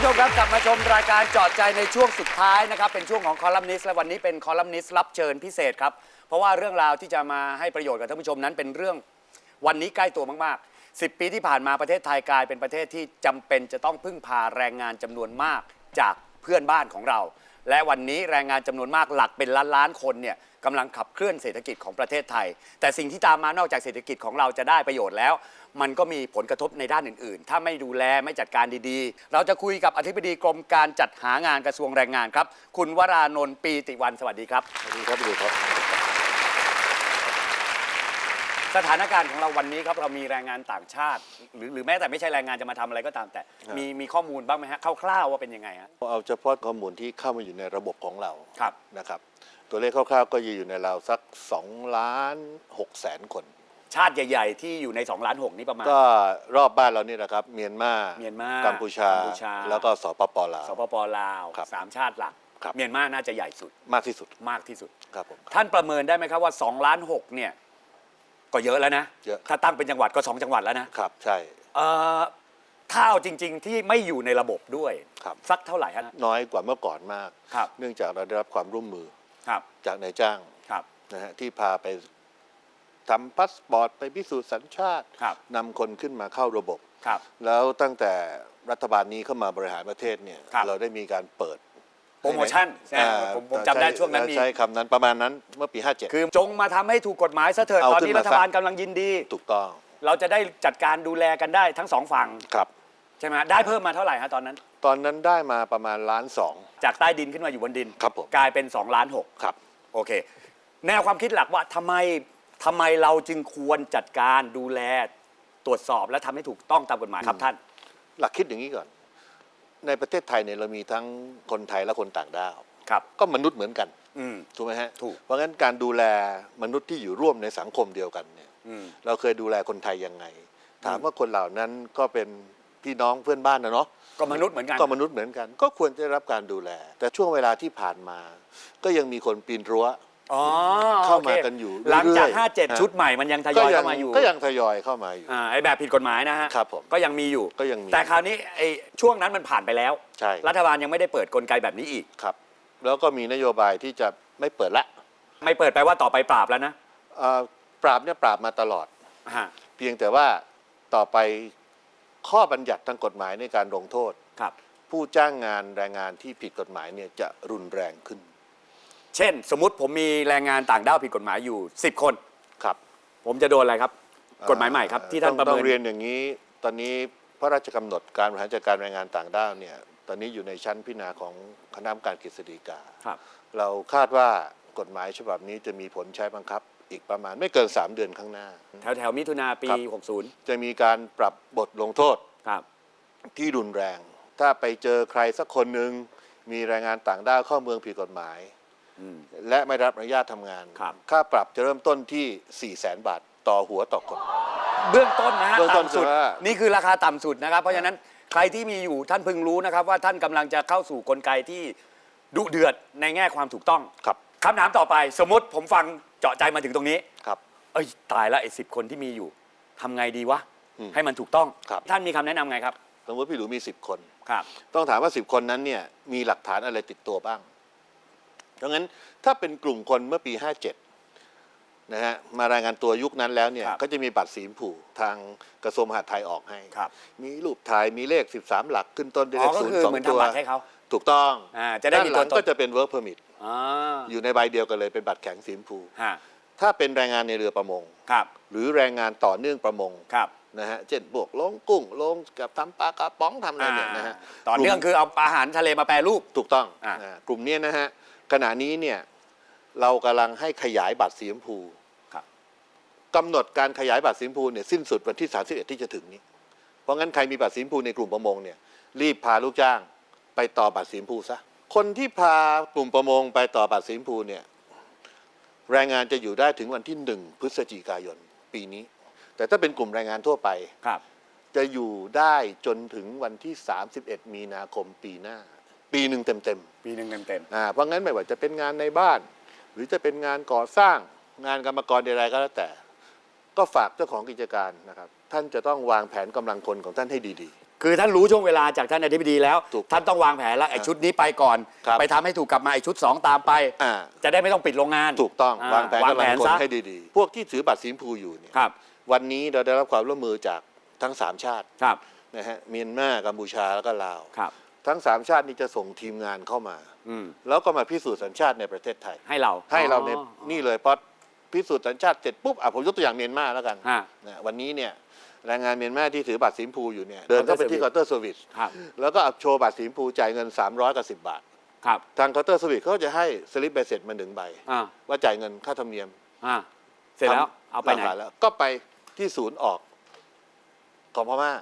ผู้ชมครับกลับมาชมรายการเจอดใจในช่วงสุดท้ายนะครับเป็นช่วงของคอลัมนิสต์และวันนี้เป็นคอลัมนิสต์รับเชิญพิเศษครับเพราะว่าเรื่องราวที่จะมาให้ประโยชน์กับท่านผู้ชมนั้นเป็นเรื่องวันนี้ใกล้ตัวมากๆ 10 ปีที่ผ่านมาประเทศไทยกลายเป็นประเทศที่จำเป็นจะต้องพึ่งพาแรงงานจำนวนมากจากเพื่อนบ้านของเรา และวันนี้แรงงานจำนวนมากหลักเป็นล้านล้านๆคนเนี่ยกำลังขับเคลื่อนเศรษฐกิจของประเทศไทย แต่สิ่งที่ตามมานอกจากเศรษฐกิจของเราจะได้ประโยชน์แล้ว มันก็มีผลกระทบในด้านอื่น ๆ ถ้าไม่ดูแลไม่จัดการดีๆ เราจะคุยกับอธิบดีกรมการจัดหางานกระทรวงแรงงานครับ คุณวรานนท์ปีติวันสวัสดีครับ สวัสดีครับพี่ดูครับ สถานการณ์ของเราวันนี้ครับเรามีแรงงานต่างชาติ หรือหรือแม้แต่ไม่ใช่แรงงานจะมาทำอะไรก็ตามแต่ ครับ มีมีข้อมูลบ้างไหมฮะคร่าวๆว่าเป็นยังไงฮะเอาเฉพาะข้อมูลที่เข้ามาอยู่ในระบบของเราครับ นะครับ ตัวเลขคร่าวๆก็อยู่ในราวสัก2ล้าน6แสนคน ชาติใหญ่ ๆ ที่อยู่ใน2ล้านหนี่ประมาณ ก็รอบบ้านเรานี่นะครับ เมียนมาเมียนมากัมพูชา กัมพูชา แล้วก็สปปลาว สปปลาวครับสามชาติหลัก ครับ เมียนมาน่าจะใหญ่สุดมากที่สุดมากที่สุด ครับผม ท่านประเมินได้ไหมครับว่า2ล้าน6เนี่ยก็เยอะแล้วนะ เยอะ ถ้าตั้งเป็นจังหวัดก็ 2 จังหวัดแล้วนะครับใช่ เอ่อถ้าเอาจริง ๆ ที่ไม่อยู่ในระบบด้วย ครับ สักเท่าไหร่ฮะ น้อยกว่าเมื่อก่อนมาก ครับ เนื่องจากเราได้รับความร่วมมือครับจากนายจ้างครับ นะฮะที่พาไป ทำพาสปอร์ตไปพิสูจน์สัญชาติครับ นำคนขึ้นมาเข้าระบบ ครับ แล้วตั้งแต่รัฐบาลนี้เข้ามาบริหารประเทศเนี่ยครับ เราได้มีการเปิดโปรโมชั่นอ่าผมผมจำได้ใช่วงนั้นมี ใช้คำนั้นประมาณนั้นเมื่อปี 57 คือจงมาทำให้ถูกกฎหมายซะเถิดเอาตอนขึ้นนี้มารัฐบาลกำลังยินดี ถูกต้องเราจะได้จัดการดูแลกันได้ทั้งสองฝั่งครับ ใช่ไหมได้เพิ่มมาเท่าไหร่ฮะตอนนั้น ตอนนั้นได้มาประมาณล้านสอง จากใต้ดินขึ้นมาอยู่บนดิน ครับผม กลายเป็น2ล้าน6ครับ โอเค แนวความคิดหลักว่าทำไม ทำไมเราจึงควรจัดการดูแลตรวจสอบและทำให้ถูกต้องตามกฎหมายครับท่าน หลักคิดอย่างนี้ก่อน ในประเทศไทยเนี่ยเรามีทั้งคนไทยและคนต่างด้าว ครับ ก็มนุษย์เหมือนกัน อืม ถูกไหมฮะถูก เพราะงั้นการดูแลมนุษย์ที่อยู่ร่วมในสังคมเดียวกันเนี่ยอืม เราเคยดูแลคนไทยยังไง ถามว่าคนเหล่านั้นก็เป็นพี่น้องเพื่อนบ้านนะเนาะ ก็มนุษย์เหมือนกัน ก็มนุษย์เหมือนกันก็ควรจะได้รับการดูแล แต่ช่วงเวลาที่ผ่านมา ก็ยังมีคนปีนรั้ว อ๋อเข้ามาโอคกันอยู่หลังจากเรื่อยๆ57 ชุดใหม่มันยังทยอยเข้ามาอยู่ก็ยังทยอยเข้ามาอยู่อ่าไอ้แบบผิดกฎหมายนะฮะครับผมก็ยังมีอยู่ก็ยังมีแต่คราวนี้ไอ้ช่วงนั้นมันผ่านไปแล้ว ใช่ รัฐบาลยังไม่ได้เปิดกลไกแบบนี้อีกครับ แล้วก็มีนโยบายที่จะไม่เปิดละ ไม่เปิดไปว่าต่อไปปราบแล้วนะเอ่อปราบเนี่ยปราบมาตลอดฮะเพียงแต่ว่าต่อไปข้อบัญญัติทางกฎหมายในการลงโทษครับผู้จ้างงานแรงงานที่ผิดกฎหมายเนี่ยจะรุนแรงขึ้น เช่น สมมติผมมีแรงงานต่างด้าวผิดกฎหมายอยู่ 10 คน ครับผมจะโดนอะไรครับ กฎหมายใหม่ครับ ที่ท่านประต้เมิองนเรียนอย่างนี้ตอนนี้พระราชกำหนดการบริหารจัดการแรงงานต่างด้าวเนี่ยตอนนี้อยู่ในชั้นพิจารณาของคณะกรรมการกฤษฎีกา ครับ เราคาดว่ากฎหมายฉบับนี้จะมีผลใช้บังคับ อีกประมาณไม่เกิน 3 เดือนข้างหน้า แถวแถวมิถุนาปี ครับ 60 จะมีการปรับบทลงโทษครับ ที่รุนแรง ถ้าไปเจอใครสักคนหนึ่งมีแรงงานต่างด้าวเข้าเมืองผิดกฎหมายอืม และไม่รับอนุญาตทำงาน ครับ ค่าปรับจะเริ่มต้นที่ 4 0 0แสนบาทต่อหัวต่อคน เบื้องต้นนะฮะเบื้องต้นต่ำสุด คือว่านี่คือราคาต่ำสุดนะครับ เพราะฉะนั้นใครที่มีอยู่ท่านพึงรู้นะครับ ว่าท่านกำลังจะเข้าสู่กลไกที่ดุเดือดในแง่ความถูกต้องครับคำถามต่อไป สมมติผมฟังเจาะใจมาถึงตรงนี้ ครับ เอ้ยตายแล้วไอ้สิคนที่มีอยู่ทำไงดีวะ อืมให้มันถูกต้อง ครับ ท่านมีคำแนะนำไงครับ สมมติพี่หลูมี 10 คน ครับ ต้องถามว่า 10 คนนั้นเนี่ยมีหลักฐานอะไรติดตัวบ้าง ดังนั้นถ้าเป็นกลุ่มคนเมื่อปี 57นะฮะมารายงานตัวยุคนั้นแล้วเนี่ยครับก็จะมีบัตรสีชมผูทางกระทรวงมหาดไทยออกให้ ครับ มีรูปถ่ายมีเลข 13 หลักขึ้นต้นด้วยอ๋เลอขก็ศูนคือย์สอเหมือนงตัว ทำบัตรให้เขา ถูกต้องอ่าจะได้มีด้านหตัลัวงตน ก็จะเป็น work permit อ่าอยู่ในใบเดียวกันเลยเป็นบัตรแข็งสีชมพู ฮะถ้าเป็นแรงงานในเรือประมง ครับหรือแรงงานต่อเนื่องประมงครับ นะฮะเช่นพวกลงกุ้งลงกับทำปลากระป๋องทำอะไรเนี่ยนะฮะต่อเนื่องคือเอาอาหารทะเลมาแปรรูป ถูกต้องอะอ่ากลุ่มเนี้ยนะฮะ ขณะนี้เนี่ยเรากำลังให้ขยายบัตรสีชมพูครับ กำหนดการขยายบัตรสีชมพูเนี่ยสิ้นสุดวันที่ 31 ที่จะถึงนี้ เพราะงั้นใครมีบัตรสีชมพูในกลุ่มประมงเนี่ยรีบพาลูกจ้างไปต่อบัตรสีชมพูซะ คนที่พากลุ่มประมงไปต่อบัตรสีชมพูเนี่ยแรงงานจะอยู่ได้ถึงวันที่หนึ่งพฤศจิกายนปีนี้ แต่ถ้าเป็นกลุ่มแรงงานทั่วไป ครับ จะอยู่ได้จนถึงวันที่ 31 มีนาคมปีหน้า ปีหนึ่งเต็มปีหนึ่งเต็มๆอ่าเพราะงั้นไม่ว่าจะเป็นงานในบ้าน หรือจะเป็นงานก่อสร้างงานกรรมกรใดๆก็แล้วแต่ ก็ฝากเจ้าของกิจการนะครับ ท่านจะต้องวางแผนกำลังคนของท่านให้ดีคือท่านรู้ช่วงเวลาจากท่านอธิบดีแล้ว ถูกท่านต้องวางแผนแล้วไอ้ชุดนี้ไปก่อน ครับไปทำให้ถูกกลับมาไอ้ชุด 2 ตามไป อ่า จะได้ไม่ต้องปิดโรงงานถูกต้องาวางแผนวางกำลัแผงนคนซะให้ดี ๆ พวกที่ถือบัตรสีชมพูอยู่เนี่ยครับวันนี้เราได้รับความร่วมมือจากทั้งสามชาติครับนะฮะเมียนมากัมพูชาแล้วก็ลาว ครับ ทั้งสามชาตินี้จะส่งทีมงานเข้ามา อืมแล้วก็มาพิสูจน์สัญชาติในประเทศไทย ให้เราให้เราในอ๋อ นี่เลยเพราะพิสูจน์สัญชาติเสร็จปุ๊บอะผมยกตัวอย่างเมียนมาแล้วกันฮะ นะวันนี้เนี่ยแรงงานเมียนมาที่ถือบัตรสีชมพูอยู่เนี่ยเดินเข้าไปที่ Counter เคาน์เตอร์เซอร์วิสครับแล้วก็เอาโชว์บัตรสีชมพูจ่ายเงิน 300กับ10 บาท ครับทางเคาน์เตอร์เซอร์วิสเขาจะให้สลิปใบเสร็จมาหนึ่งใบ อ่าว่าจ่ายเงินค่าธรรมเนียมอ่าเสร็จแล้วทำเอาไปไหนรคแล้วก็ไปที่ศูนย์ออกของพม่า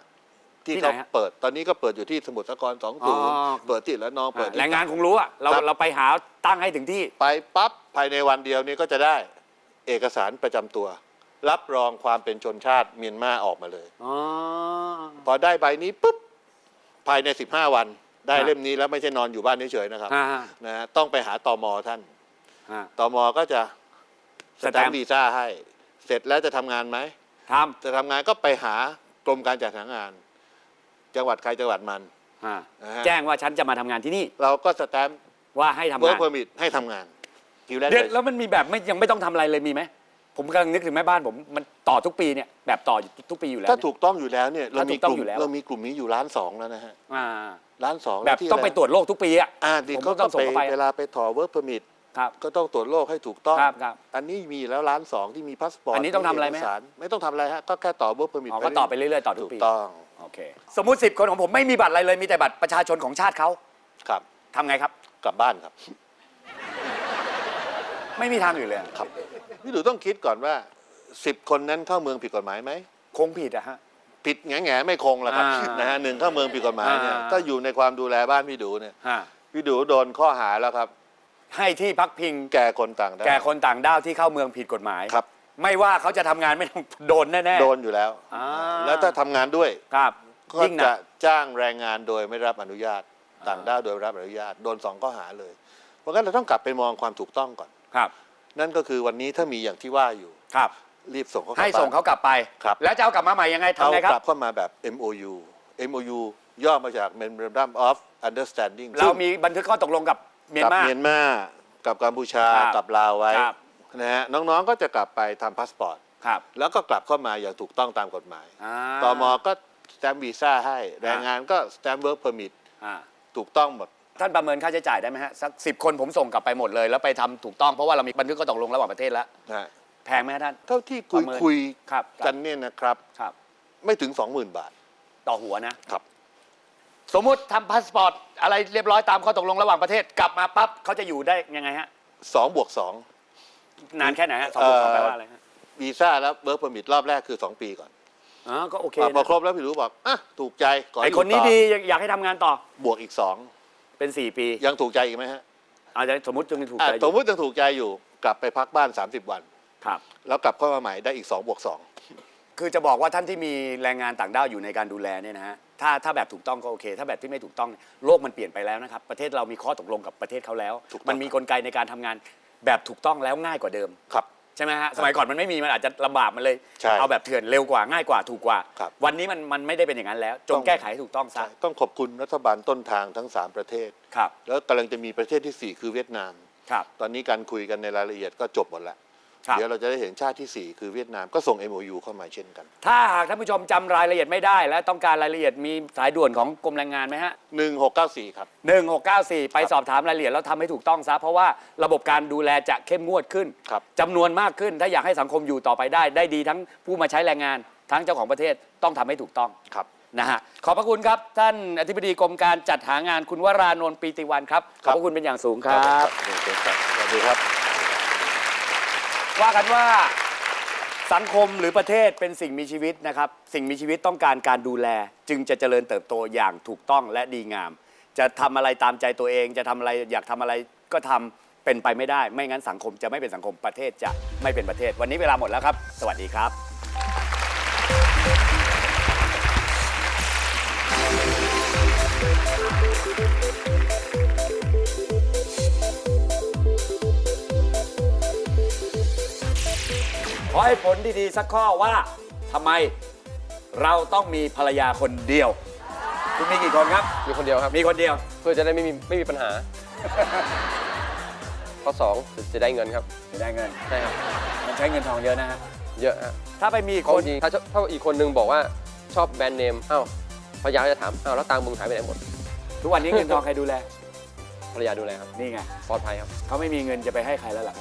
ที่ที่ไหนเขาฮะ เปิด ตอนนี้ก็เปิดอยู่ที่สมุทรสาครสองอ๋ศูอนย์เปิดที่ละนองเปิดอ่าที่ แรงงานคงรู้อะเราครับ เราไปหาตั้งให้ถึงที่ ไปปั๊บภายในวันเดียวนี้ก็จะได้เอกสารประจำตัว รับรองความเป็นชนชาติเมียนมาออกมาเลย อ๋อ พอได้ใบนี้ปุ๊บภายใน 15 วัน ได้ครับเล่มนี้แล้วไม่ใช่นอนอยู่บ้านเฉยๆนะครับอ่านะฮะต้องไปหาตอมอท่านอ่าตอมอก็จะสสแตแตมมป์ป์ วีซ่าให้ เสร็จแล้วจะทำงานไหมทจะทำงานก็ไปหากรมการจัดหางาน จังหวัดใครจังหวัดมันำอ่านะฮะ แจ้งว่าฉันจะมาทำงานที่นี่เราก็สแตมป์ว่าให้ทำเวิร์งากนเพอร์มิทให้ทำงานคิวแรกเดี๋ยวแล้วมันมีแบบไม่ยังไม่ต้องทำอะไรเลยมีไหมผมกำลังนึกถึงแม่บ้านผมมันต่อทุกปีเนี่ยแบบต่ออยู่ทุกปีอยู่แล้วถ้าเนี่ย ถูกต้องอยู่แล้วเนี่ยเราถ้าถูมีกกต้องลุ่มอยู่แล้ว เรามีกลุ่มนี้อยู่ล้านสองแล้วนะฮะอ่าล้านสองแบบที่ต้องไปะรตรวจโรคทุกปีอะอ่าดิผมก็ต้ต้อองงส่งไปเข้าไปเวลาไปถอเวิร์กเพอร์มิทครับ ก็ต้องตรวจโรคให้ถูกต้อง ครับครับอันนี้มีแล้วล้านสองที่มีพาสปอร์ตอันนี้ต้องทำอะไรไหม เกสารไม่ต้องทำอะไรฮะก็แค่ต่อเวิร์กเพอร์มิทอ๋อก็ต่อไปเรื่อยๆต่อทุถูกกปี ต้อง โอเค สมมุติสิบคนของผมไม่มีบัตรอะไรเลย มีแต่บัตรประชาชนของชาติเขาครับ ทำไงครับ กลับบ้านครับ ไม่มีทางอื่นเลยอะครับ พี่ดูต้องคิดก่อนว่าสิบคนนั้นเข้าเมืองผิดกฎหมายไหม คงผิดอะฮะ ผิดแง่แง่ๆไม่คงหรอกครับอ่านนะฮะหนึ่งเข้าเมืองผิดกฎหมายเนี่ยอ่า ถ้าอยู่ในความดูแลบ้านพี่ดูเนี่ย ฮะพี่ดูโดนข้อหาแล้วครับ ให้ที่พักพิงแก่คนต่างด้าวแก่คนต่างด้าวที่เข้าเมืองผิดกฎหมาย ครับ ไม่ว่าเขาจะทำงานไม่ต้องโดนแน่ๆโดนอยู่แล้ว อ่าแล้วถ้าทำงานด้วย ครับก็ยิ่งหนัจะก จ้างแรงงานโดยไม่รับอนุญาตอ่าต่างด้าวโดยไม่รับอนุญาต โดนสองข้อหาเลย เพราะงั้นเราต้องกลับไปมองความถูกต้องก่อน ครับนั่นก็คือวันนี้ถ้ามีอย่างที่ว่าอยู่ ครับ รีบส่งเขากลับให้ส่งบ้น เขากลับไป ครับ แล้วจะเอากลับมาใหม่ยังไงเอาทำไงครักลับ บเข้ามาแบบ MOU MOU ย่อมาจาก Memorandum of Understanding เรามีบันทึกข้อตกลงกับเมียนกับมา เมียนมากับกัมพูชาครับกับลาวไว้ ครับ นะฮะน้องๆก็จะกลับไปทำพาสปอร์ต ครับแล้วก็กลับเข้ามาอย่างถูกต้องตามกฎหมายอ่าตมก็สแตมป์วีซ่าให้ แรงงานก็สแตมป์เวิร์กเพอร์มิทอ่าถูกต้องหมด ท่านประเมินค่าใช้จ่ายได้ไหมฮะ สักสิบคนผมส่งกลับไปหมดเลย แล้วไปทำถูกต้องเพราะว่าเรามีบันทึกข้อตกลงระหว่างประเทศแล้ว นะฮะแพงไหมฮะท่าน เท่าที่คุยประเมินคุยครับ กันเนี่ยนะครับ ครับ ไม่ถึง 20,000 บาท ต่อหัวนะ ครับ สมมุติทำพาสปอร์ตอะไรเรียบร้อยตามข้อตกลงระหว่างประเทศกลับมาปั๊บเขาจะอยู่ได้ยังไงฮะ 2 บวก นานแค่ไหนฮะสองบวกสองแปลว่าอะไรฮะ2วีซ่าแล้วเวิร์กเพอร์มิทรอบแรกคือ 2 ปีก่อนอ๋อก็โอเคอะพอนะครบแล้วพี่รู้บอกอะถูกใจขอไออยู่คนนี้ต่อดีอยากให้ทำงานต่อบวกอีกเป็นสี่ปี2ยังถูกใจอีกไหมฮะอาจจะสมมติจึงถูกอะใจอสมยู่มติยังถูกใจอยู่กลับไปพักบ้าน 30 วัน ครับ แล้วกลับเข้ามาใหม่ได้อีก2บวก2คือจะบอกว่าท่านที่มีแรงงานต่างด้าวอยู่ในการดูแลเนี่ยนะฮะถ้าถ้าแบบถูกต้องก็โอเค ถ้าแบบที่ไม่ถูกต้องเนี่ยโลกมันเปลี่ยนไปแล้วนะครับ ประเทศเรามีข้อตกลงกับประเทศเขาแล้วถูกต้องมันมีกลไกในการทำงาน แบบถูกต้องแล้วง่ายกว่าเดิม ครับ ใช่ไหมฮะสมัยก่อนมันไม่มีมันอาจจะลำบากมันเลย ใช่เอาแบบเถื่อนเร็วกว่าง่ายกว่าถูกกว่า ครับ วันนี้มันมันไม่ได้เป็นอย่างนั้นแล้วจต้งองแก้ไขให้ถูกต้องซะใช่ต้องขอบคุณรัฐบาลต้นทางทั้ง 3 ประเทศ ครับแล้วกำลังจะมีประเทศที่ 4 คือเวียดนาม ครับ ตอนนี้การคุยกันในรายละเอียดก็จบหมดแล้วครับ เดี๋ยวเราจะได้เห็นชาติที่ 4 คือเวียดนามก็ส่ง MOU เข้ามาเช่นกัน ถ้าหากท่านผู้ชมจำรายละเอียดไม่ได้ และต้องการรายละเอียดมีสายด่วนของกรมแรงงานไหมฮะ 1694 ครับ 1694 ไปสอบถามรายละเอียดแล้วทำให้ถูกต้องซะเพราะว่าระบบการดูแลจะเข้มงวดขึ้นครับ จำนวนมากขึ้นถ้าอยากให้สังคมอยู่ต่อไปได้ ได้ดีทั้งผู้มาใช้แรงงาน ทั้งเจ้าของประเทศต้องทำให้ถูกต้อง ครับ นะฮะขอบพระคุณครับ ท่านอธิบดีกรมการจัดหางานคุณวรานนท์ปีติวันครับ ขอบพระคุณเป็นอย่างสูงครับ สวัสดีครับ ว่ากันว่าสังคมหรือประเทศเป็นสิ่งมีชีวิตนะครับ สิ่งมีชีวิตต้องการการดูแล จึงจะเจริญเติบโตอย่างถูกต้องและดีงาม จะทำอะไรตามใจตัวเอง จะทำอะไรอยากทำอะไรก็ทำเป็นไปไม่ได้ ไม่งั้นสังคมจะไม่เป็นสังคมประเทศจะไม่เป็นประเทศ วันนี้เวลาหมดแล้วครับ สวัสดีครับข อให้ผลดีๆสักข้อว่าทำไมเราต้องมีภรรยาคนเดียว คุณมีกี่คนครับ มีคนเดียวครับ มีคนเดียว เพื่อจะได้ไม่มีไม่มีปัญหา ข้อสองจะได้เงินครับ จะได้เงิน ใช่ครับ มันใช้เงินทองเยอะนะฮะเยอะฮะถ้าไปมีคคนนถ้าถ้าอีกคนนึงบอกว่าชอบแบรนด์เนมอ้าวภรรยาจะถามอ้าวแล้วตังค์มึงหายไปไหนหมด ทุกวันนี้เงินทองใครดูแล ภรรยาดูแลครับ นี่ไงปลอดภัยครับ เขาไม่มีเงินจะไปให้ใครแล้วล่ะ